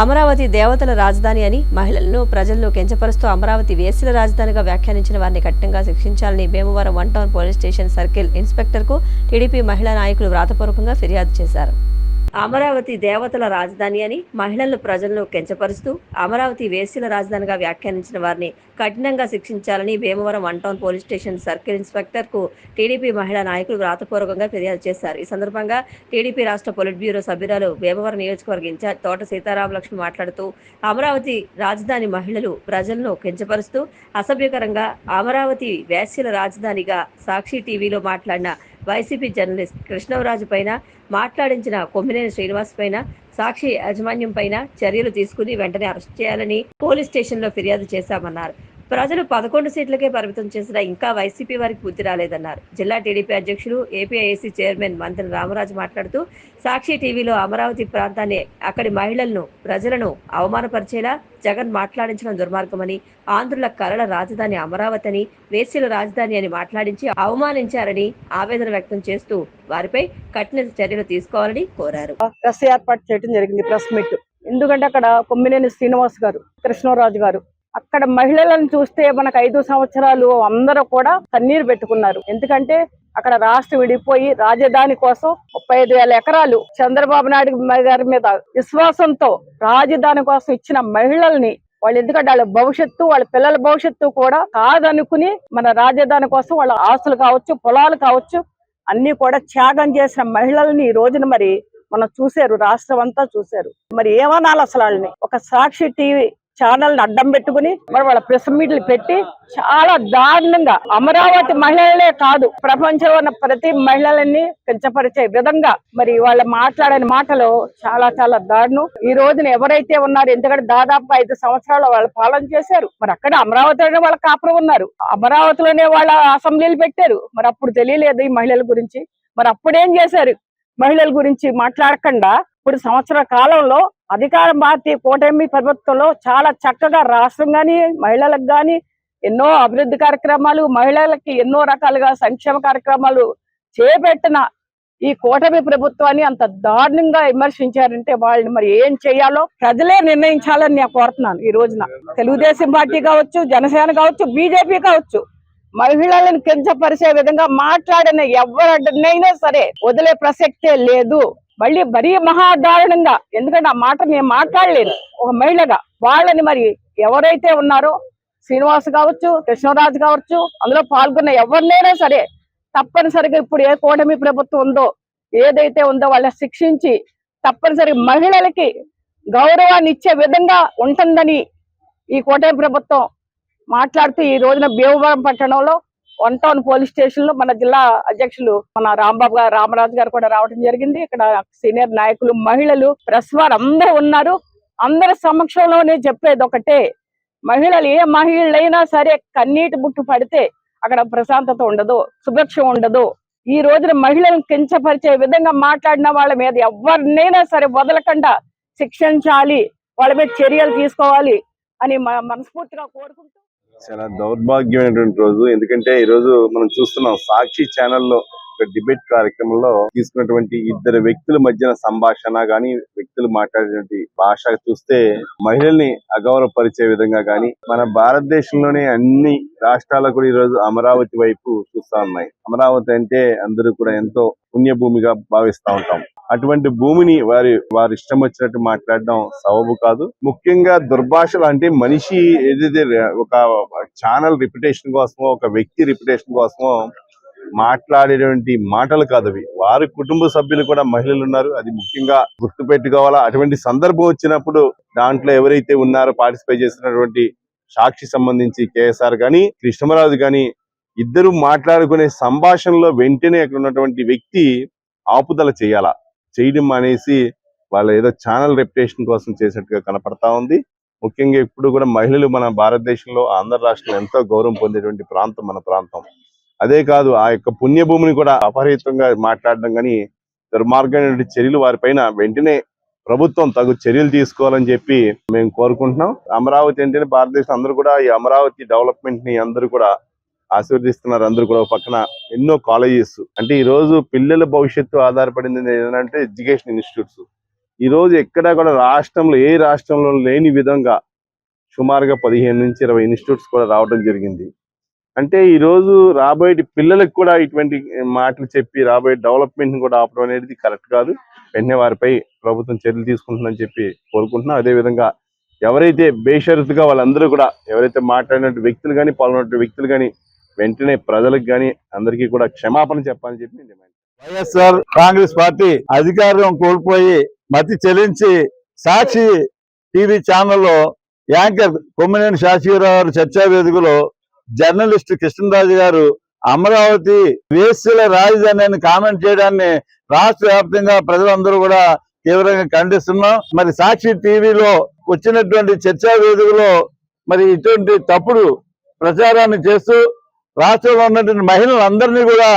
అమరావతి దేవతల రాజధాని అని మహిళలను ప్రజలను కించపరుస్తూ అమరావతి వేసుల రాజధానిగా వ్యాఖ్యానించిన వారిని కఠినంగా శిక్షించాలని Bhimavaram one town police station circle ఇన్స్పెక్టర్కు TDP మహిళా నాయకులు వ్రాతపూర్వకంగా ఫిర్యాదు చేశారు. అమరావతి దేవతల రాజధాని అని మహిళలను ప్రజలను కించపరుస్తూ అమరావతి వేశ్యల రాజధానిగా వ్యాఖ్యానించిన వారిని కఠినంగా శిక్షించాలని Bhimavaram one town police station circle ఇన్స్పెక్టర్కు TDP మహిళా నాయకులు వ్రాతపూర్వకంగా ఫిర్యాదు చేశారు. ఈ సందర్భంగా టీడీపీ రాష్ట్ర పొలిట్ బ్యూరో సభ్యురాలు భీమవరం నియోజకవర్గ ఇన్ఛార్జ్ తోట సీతారామలక్ష్మి మాట్లాడుతూ అమరావతి రాజధాని మహిళలు ప్రజలను కించపరుస్తూ అసభ్యకరంగా అమరావతి వేశ్యల రాజధానిగా సాక్షి టీవీలో మాట్లాడిన వైసీపీ జర్నలిస్ట్ కృష్ణవరాజు పైన మాట్లాడించిన కొమ్మినేని శ్రీనివాస్ పైన సాక్షి యాజమాన్యం పైన చర్యలు తీసుకుని వెంటనే అరెస్ట్ చేయాలని పోలీస్ స్టేషన్లో ఫిర్యాదు చేశామన్నారు. ప్రజలు పదకొండు సీట్లకే పరిమితం చేసిన ఇంకా వైసీపీ వారికి బుద్ధి రాలేదన్నారు. జిల్లా టీడీపీ అధ్యక్షులు ఏపీఐఏసీ చైర్మన్ మంత్రి రామరాజు మాట్లాడుతూ సాక్షి టీవీలో అమరావతి ప్రాంతాన్ని అక్కడి మహిళలను ప్రజలను అవమానపరిచేలా జగన్ మాట్లాడించడం దుర్మార్గమని ఆంధ్రుల కరల రాజధాని అమరావతి అని వేశ్యల రాజధాని అని మాట్లాడించి అవమానించారని ఆవేదన వ్యక్తం చేస్తూ వారిపై కఠిన చర్యలు తీసుకోవాలని కోరారు. ప్రెస్ ఏర్పాటు చేయడం జరిగింది ప్రెస్ మీట్. ఎందుకంటే అక్కడ కొమ్మినేని శ్రీనివాస్ గారు కృష్ణరాజు గారు అక్కడ మహిళలను చూస్తే మనకు ఐదు సంవత్సరాలు అందరూ కూడా కన్నీరు పెట్టుకున్నారు. ఎందుకంటే అక్కడ రాష్ట్రం విడిపోయి రాజధాని కోసం ముప్పై ఐదు వేల ఎకరాలు చంద్రబాబు నాయుడు గారి మీద విశ్వాసంతో రాజధాని కోసం ఇచ్చిన మహిళల్ని వాళ్ళు ఎందుకంటే వాళ్ళ భవిష్యత్తు వాళ్ళ పిల్లల భవిష్యత్తు కూడా కాదనుకుని మన రాజధాని కోసం వాళ్ళ ఆస్తులు కావచ్చు పొలాలు కావచ్చు అన్ని కూడా త్యాగం చేసిన మహిళల్ని ఈ రోజున మరి మనం చూశారు రాష్ట్రం అంతా చూశారు. మరి ఏమనాలి అసలు వాళ్ళని? ఒక సాక్షి టీవీ ఛానల్ అడ్డం పెట్టుకుని మరి వాళ్ళ ప్రెస్ మీట్లు పెట్టి చాలా దారుణంగా అమరావతి మహిళలే కాదు ప్రపంచంలో ఉన్న ప్రతి మహిళలని కించపరిచే విధంగా మరి వాళ్ళ మాట్లాడని మాటలు చాలా చాలా దారుణం. ఈ రోజున ఎవరైతే ఉన్నారు ఎందుకంటే దాదాపు ఐదు సంవత్సరాలు వాళ్ళు పాలన చేశారు మరి అక్కడ అమరావతిలోనే వాళ్ళ కాపురం ఉన్నారు. అమరావతిలోనే వాళ్ళ అసెంబ్లీలు పెట్టారు. మరి అప్పుడు తెలియలేదు ఈ మహిళల గురించి. మరి అప్పుడేం చేశారు? మహిళల గురించి మాట్లాడకుండా ఇప్పుడు సంవత్సర కాలంలో అధికారం భారతీయ కూటమి ప్రభుత్వంలో చాలా చక్కగా రాష్ట్రం కానీ మహిళలకు కానీ ఎన్నో అభివృద్ధి కార్యక్రమాలు మహిళలకి ఎన్నో రకాలుగా సంక్షేమ కార్యక్రమాలు చేపట్టిన ఈ కూటమి ప్రభుత్వాన్ని అంత దారుణంగా విమర్శించారంటే వాళ్ళని మరి ఏం చేయాలో ప్రజలే నిర్ణయించాలని నేను కోరుతున్నాను ఈ రోజున. తెలుగుదేశం పార్టీ కావచ్చు జనసేన కావచ్చు బీజేపీ కావచ్చు మహిళలను కించపరిచే విధంగా మాట్లాడిన ఎవరినైనా సరే వదిలే ప్రసక్తే లేదు. మళ్ళీ మరీ మహాదారుణంగా. ఎందుకంటే ఆ మాట నేను మాట్లాడలేను. ఒక మహిళగా వాళ్ళని మరి ఎవరైతే ఉన్నారో శ్రీనివాస్ కావచ్చు కృష్ణరాజు కావచ్చు అందులో పాల్గొన్న ఎవరినైనా సరే తప్పనిసరిగా ఇప్పుడు ఏ కూటమి ప్రభుత్వం ఉందో ఏదైతే ఉందో వాళ్ళని శిక్షించి తప్పనిసరిగా మహిళలకి గౌరవాన్ని ఇచ్చే విధంగా ఉంటుందని ఈ కూటమి ప్రభుత్వం మాట్లాడుతూ ఈ రోజున భీమవరం పట్టణంలో వన్ టౌన్ పోలీస్ స్టేషన్లో మన జిల్లా అధ్యక్షులు మన రాంబాబు గారు రామరాజు గారు కూడా రావడం జరిగింది. ఇక్కడ సీనియర్ నాయకులు మహిళలు ప్రెస్ వారు అందరూ ఉన్నారు. అందరి సమక్షంలోనే చెప్పేది ఒకటే మహిళలు ఏ మహిళలైనా సరే కన్నీటి బుట్టు పడితే అక్కడ ప్రశాంతత ఉండదు సుభిక్షం ఉండదు. ఈ రోజున మహిళలను కించపరిచే విధంగా మాట్లాడిన వాళ్ళ మీద ఎవరినైనా సరే వదలకుండా శిక్షించాలి వాళ్ళ మీద చర్యలు తీసుకోవాలి అని మనస్ఫూర్తిగా కోరుకుంటూ చాలా దౌర్భాగ్యమైనటువంటి రోజు. ఎందుకంటే ఈ రోజు మనం చూస్తున్నాం సాక్షి ఛానల్లో ఒక డిబేట్ కార్యక్రమంలో తీసుకున్నటువంటి ఇద్దరు వ్యక్తుల మధ్యన సంభాషణ గాని వ్యక్తులు మాట్లాడేటువంటి భాష చూస్తే మహిళల్ని అగౌరవపరిచే విధంగా గాని మన భారతదేశంలోనే అన్ని రాష్ట్రాలకు కూడా ఈ రోజు అమరావతి వైపు చూస్తా ఉన్నాయి. అమరావతి అంటే అందరూ కూడా ఎంతో పుణ్యభూమిగా భావిస్తా ఉంటాం. అటువంటి భూమిని వారి వారి ఇష్టం వచ్చినట్టు మాట్లాడడం సబబు కాదు. ముఖ్యంగా దుర్భాషలు అంటే మనిషి ఏదైతే ఒక ఛానల్ రిప్యుటేషన్ కోసమో ఒక వ్యక్తి రిప్యుటేషన్ కోసమో మాట్లాడేటువంటి మాటలు కాదు అవి. వారి కుటుంబ సభ్యులు కూడా మహిళలు ఉన్నారు. అది ముఖ్యంగా గుర్తు పెట్టుకోవాలా అటువంటి సందర్భం వచ్చినప్పుడు దాంట్లో ఎవరైతే ఉన్నారో పార్టిసిపేట్ చేసినటువంటి సాక్షి సంబంధించి కేఎస్ఆర్ కానీ కృష్ణమరాజు కానీ ఇద్దరు మాట్లాడుకునే సంభాషణలో వెంటనే అక్కడ ఉన్నటువంటి వ్యక్తి ఆపుదల చేయాలా? చేయడం అనేసి వాళ్ళ ఏదో ఛానల్ రెప్యుటేషన్ కోసం చేసినట్టుగా కనపడతా ఉంది. ముఖ్యంగా ఇప్పుడు కూడా మహిళలు మన భారతదేశంలో ఆంధ్ర రాష్ట్రంలో ఎంతో గౌరవం పొందేటువంటి ప్రాంతం మన ప్రాంతం. అదే కాదు ఆ యొక్క పుణ్యభూమిని కూడా అపహరితంగా మాట్లాడడం కానీ దుర్మార్గమైన చర్యలు వారిపైన వెంటనే ప్రభుత్వం తగు చర్యలు తీసుకోవాలని చెప్పి మేము కోరుకుంటున్నాం. అమరావతి అంటేనే భారతదేశం అందరూ కూడా ఈ అమరావతి డెవలప్మెంట్ని అందరూ కూడా ఆశీర్వదిస్తున్నారు అందరూ కూడా పక్కన. ఎన్నో కాలేజెస్. అంటే ఈ రోజు పిల్లల భవిష్యత్తు ఆధారపడింది ఏంటంటే ఎడ్యుకేషన్ ఇన్స్టిట్యూట్స్. ఈ రోజు ఎక్కడా కూడా రాష్ట్రంలో ఏ రాష్ట్రంలో లేని విధంగా సుమారుగా పదిహేను నుంచి ఇరవై ఇన్స్టిట్యూట్స్ కూడా రావడం జరిగింది. అంటే ఈ రోజు రాబోయే పిల్లలకు కూడా ఇటువంటి మాటలు చెప్పి రాబోయే డెవలప్మెంట్ కూడా ఆపడం అనేది కరెక్ట్ కాదు. వెంటనే వారిపై ప్రభుత్వం చర్యలు తీసుకుంటుందని చెప్పి కోరుకుంటున్నాం. అదే విధంగా ఎవరైతే బేషరతుగా వాళ్ళందరూ కూడా ఎవరైతే మాట్లాడినట్టు వ్యక్తులు కానీ పాల్గొన్న వ్యక్తులు కానీ వెంటనే ప్రజలకు కానీ అందరికీ కూడా క్షమాపణ చెప్పాలని చెప్పి నేను డిమాండ్ వైఎస్ఆర్ కాంగ్రెస్ పార్టీ అధికారం కోల్పోయి మతి చెల్లించి సాక్షి టీవీ ఛానల్లో యాంకర్ కొమ్మినేని శాశ్వరరావు గారు చర్చా వేదికలో జర్నలిస్ట్ కృష్ణరాజు గారు అమరావతి వేస్యుల రాజధాని అని కామెంట్ చేయడాన్ని రాష్ట్ర వ్యాప్తంగా ప్రజలందరూ కూడా తీవ్రంగా ఖండిస్తున్నాం. మరి సాక్షి టీవీలో వచ్చినటువంటి చర్చా వేదికలో మరి ఇటువంటి తప్పుడు ప్రచారాన్ని చేస్తూ రాష్ట్రంలో ఉన్నటువంటి మహిళలందరినీ కూడా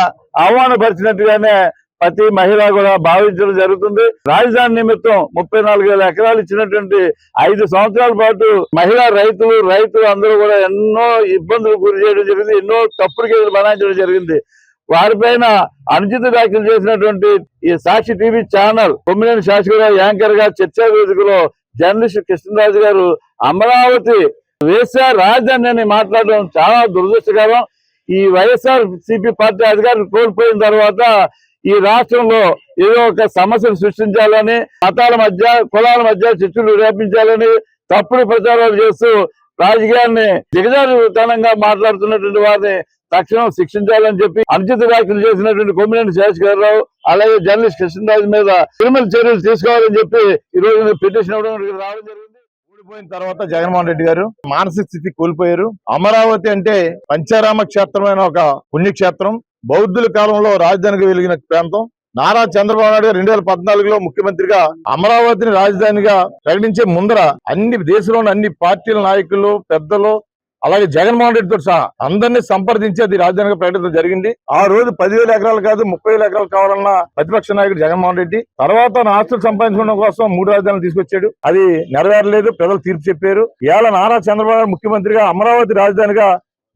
అవమానపరిచినట్టుగానే ప్రతి మహిళ కూడా భావించడం జరుగుతుంది. రాజధాని నిమిత్తం ముప్పై నాలుగు వేల ఎకరాలు ఇచ్చినటువంటి ఐదు సంవత్సరాల పాటు మహిళా రైతులు రైతులు అందరూ కూడా ఎన్నో ఇబ్బందులు గురి చేయడం జరిగింది ఎన్నో తప్పుడు కేసులు బనాయించడం జరిగింది. వారిపైన అనుచిత వ్యాఖ్యలు చేసినటువంటి ఈ సాక్షి టీవీ ఛానల్ కొమ్మినేని శాసకరావు యాంకర్గా చర్చా వేదికలో జర్నలిస్ట్ కృష్ణరాజు గారు అమరావతి వేసా రాజధాని అని మాట్లాడడం చాలా దురదృష్టకరం. ఈ వైఎస్ఆర్ సిపి పార్టీ అధికారులు కోల్పోయిన తర్వాత ఈ రాష్ట్రంలో ఏదో ఒక సమస్యను సృష్టించాలని మతాల మధ్య కులాల మధ్య చిచ్చులు రేపించాలని తప్పుడు ప్రచారాలు చేస్తూ రాజకీయాన్ని దిగజారుతనంగా మాట్లాడుతున్నటువంటి వారిని తక్షణం శిక్షించాలని చెప్పి అనుచిత వ్యాఖ్యలు చేసినటువంటి కొమ్మినేని రావు అలాగే జర్నలిస్ట్ కృష్ణరాజు మీద క్రిమినల్ చర్యలు తీసుకోవాలని చెప్పి ఈ రోజు పిటిషన్ ఇవ్వడం రావడం జరిగింది. కోల్పోయిన తర్వాత జగన్మోహన్ రెడ్డి గారు మానసిక స్థితి కోల్పోయారు. అమరావతి అంటే పంచారామ క్షేత్రమైన ఒక పుణ్యక్షేత్రం. బౌద్ధుల కాలంలో రాజధానిగా వెలిగిన ప్రాంతం. నారా చంద్రబాబు నాయుడు గారు రెండు వేల పద్నాలుగులో ముఖ్యమంత్రిగా అమరావతిని రాజధానిగా ప్రకటించే ముందర అన్ని దేశంలోని అన్ని పార్టీల నాయకులు పెద్దలు అలాగే జగన్మోహన్ రెడ్డితో సహా అందరినీ సంప్రదించి అది రాజధానిగా ప్రకటించడం జరిగింది. ఆ రోజు పదివేల ఎకరాలు కాదు ముప్పై వేల ఎకరాలు కావాలన్న ప్రతిపక్ష నాయకుడు జగన్మోహన్ రెడ్డి. తర్వాత ఆస్తులు సంపాదించుకోవడం కోసం మూడు రాజధానులు తీసుకొచ్చాడు. అది నెరవేరలేదు ప్రజలు తీర్పు చెప్పారు. ఇవాళ నారా చంద్రబాబు ముఖ్యమంత్రిగా అమరావతి రాజధానిగా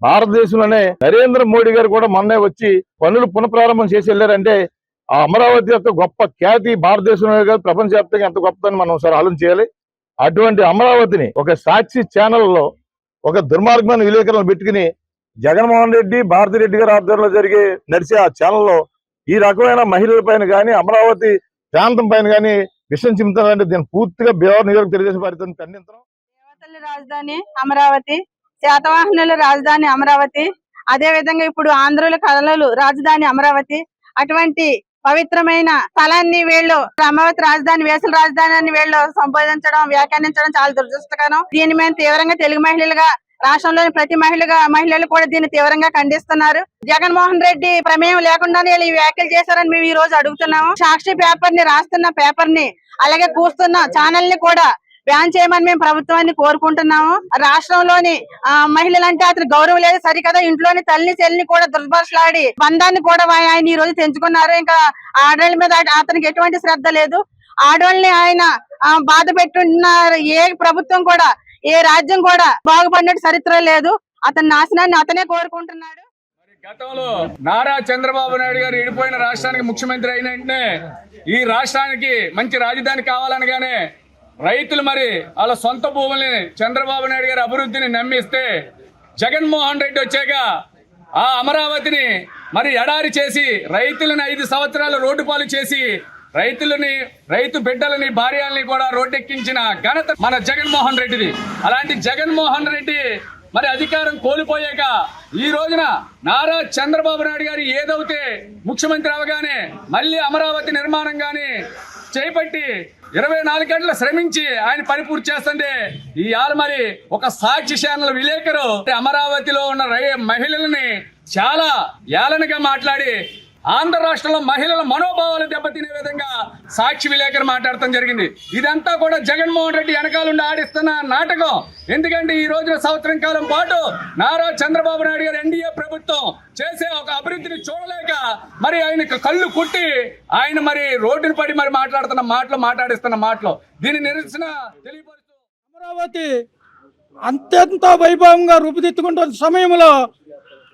భారతదేశంలోనే నరేంద్ర మోడీ గారు కూడా మొన్నే వచ్చి పనులు పునఃప్రారంభం చేసి వెళ్ళారంటే ఆ అమరావతి యొక్క గొప్ప ఖ్యాతి భారతదేశంలో కాదు ప్రపంచవ్యాప్తంగా ఎంత గొప్పదని మనం ఒకసారి ఆలోచన చేయాలి. అటువంటి అమరావతిని ఒక సాక్షి ఛానల్లో ఒక దుర్మార్గమైన విలేకరులను పెట్టుకుని జగన్మోహన్ రెడ్డి భారతి రెడ్డి గారి ఆధ్వర్యంలో జరిగే నడిచే ఆ ఛానల్లో ఈ రకమైన మహిళల పైన కానీ అమరావతి ప్రాంతం పైన కానీ విషయం చెబుతారంటే దీన్ని పూర్తిగా బీహార్ నియోజక తెలుగుదేశం పార్టీ ఖండించడం దేవతల రాజధాని అమరావతి శాతవాహనుల రాజధాని అమరావతి అదే విధంగా ఇప్పుడు ఆంధ్రుల కళలు రాజధాని అమరావతి అటువంటి పవిత్రమైన స్థలాన్ని వీళ్ళు అమరావతి రాజధాని వేసుల రాజధాని అని వీళ్ళు సంబోధించడం వ్యాఖ్యానించడం చాలా దురదృష్టకరం. దీన్ని మేము తీవ్రంగా తెలుగు మహిళలుగా రాష్ట్రంలోని ప్రతి మహిళగా మహిళలు కూడా దీన్ని తీవ్రంగా ఖండిస్తున్నారు. జగన్మోహన్ రెడ్డి ప్రమేయం లేకుండానే ఈ వ్యాఖ్యలు చేశారని మేము ఈ రోజు అడుగుతున్నాము. సాక్షి పేపర్ని రాస్తున్న పేపర్ని అలాగే కూస్తున్న ఛానల్ని కూడా బ్యాన్ చేయమని మేము ప్రభుత్వాన్ని కోరుకుంటున్నాము. రాష్ట్రంలోని ఆ, మహిళలంటే అతని గౌరవం లేదు. సరికదా ఇంట్లోని తల్లిని చెల్లిని కూడా దుర్భాషలాడి బంధాన్ని కూడా ఆయన ఈ రోజు తెంచుకున్నారు. ఇంకా ఆడవాళ్ళ మీద అతనికి ఎటువంటి శ్రద్ధ లేదు. ఆడవాళ్ళని ఆయన బాధ పెట్టున్నారు. ఏ ప్రభుత్వం కూడా ఏ రాజ్యం కూడా బాగుపడినట్టు చరిత్ర లేదు. అతని నాశనాన్ని అతనే కోరుకుంటున్నాడు. గతంలో నారా చంద్రబాబు నాయుడు గారు ఇడిపోయిన రాష్ట్రానికి ముఖ్యమంత్రి అయిన వెంటనే ఈ రాష్ట్రానికి మంచి రాజధాని కావాలనగానే రైతులు మరి వాళ్ళ సొంత భూముల్ని చంద్రబాబు నాయుడు గారి అభివృద్ధిని నమ్మిస్తే జగన్మోహన్ రెడ్డి వచ్చాక ఆ అమరావతిని మరి ఎడారి చేసి రైతులను ఐదు సంవత్సరాలు రోడ్డు పాలు చేసి రైతులని రైతు బిడ్డలని భార్యల్ని కూడా రోడ్డెక్కించిన ఘనత మన జగన్మోహన్ రెడ్డిది. అలాంటి జగన్మోహన్ రెడ్డి మరి అధికారం కోల్పోయాక ఈ రోజున నారా చంద్రబాబు నాయుడు గారు ఏదైతే ముఖ్యమంత్రి అవగానే మళ్ళీ అమరావతి నిర్మాణం కానీ చేపట్టి ఇరవై నాలుగు గంటలు శ్రమించి ఆయన పని పూర్తి చేస్తుంటే ఈ ఆరు మరి ఒక సాక్షి ఛానల్ విలేకరు అమరావతిలో ఉన్న రై- మహిళలని చాలా ఏలనగా మాట్లాడి ఆంధ్ర రాష్ట్రంలో మహిళల మనోభావాలు దెబ్బతినే విధంగా సాక్షి విలేకరు మాట్లాడటం జరిగింది. ఇదంతా కూడా జగన్మోహన్ రెడ్డి వెనకాలండి ఆడిస్తున్న నాటకం. ఎందుకంటే ఈ రోజున సంవత్సరం కాలం పాటు నారా చంద్రబాబు నాయుడు గారు ఎన్డీఏ ప్రభుత్వం చేసే ఒక అభివృద్ధిని చూడలేక మరి ఆయన కళ్ళు కుట్టి ఆయన మరి రోడ్డును పడి మరి మాట్లాడుతున్న మాటలు మాట్లాడిస్తున్న మాటలు. దీని నిరసన తెలియపరుస్తూ అమరావతి అత్యంత వైభవంగా రూపుదిద్దుకుంటున్న సమయంలో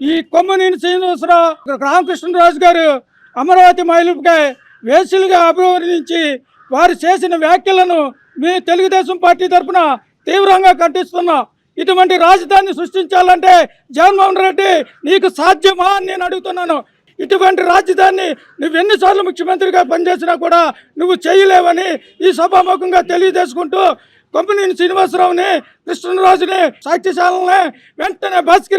ఈ కొమ్మనేని శ్రీనివాసరావు రామకృష్ణరాజు గారు అమరావతి మహిళపై వేసులుగా అభివర్ణించి వారు చేసిన వ్యాఖ్యలను మీ తెలుగుదేశం పార్టీ తరఫున తీవ్రంగా ఖండిస్తున్నాం. ఇటువంటి రాజధాని సృష్టించాలంటే జగన్మోహన్ రెడ్డి నీకు సాధ్యమా అని నేను అడుగుతున్నాను. ఇటువంటి రాజధాని నువ్వు ఎన్నిసార్లు ముఖ్యమంత్రిగా పనిచేసినా కూడా నువ్వు చేయలేవని ఈ సభాముఖంగా తెలియజేసుకుంటూ కొమ్మినేని శ్రీనివాసరావుని కృష్ణరాజుని సాక్ష్యశాలని వెంటనే బహిష్కరించి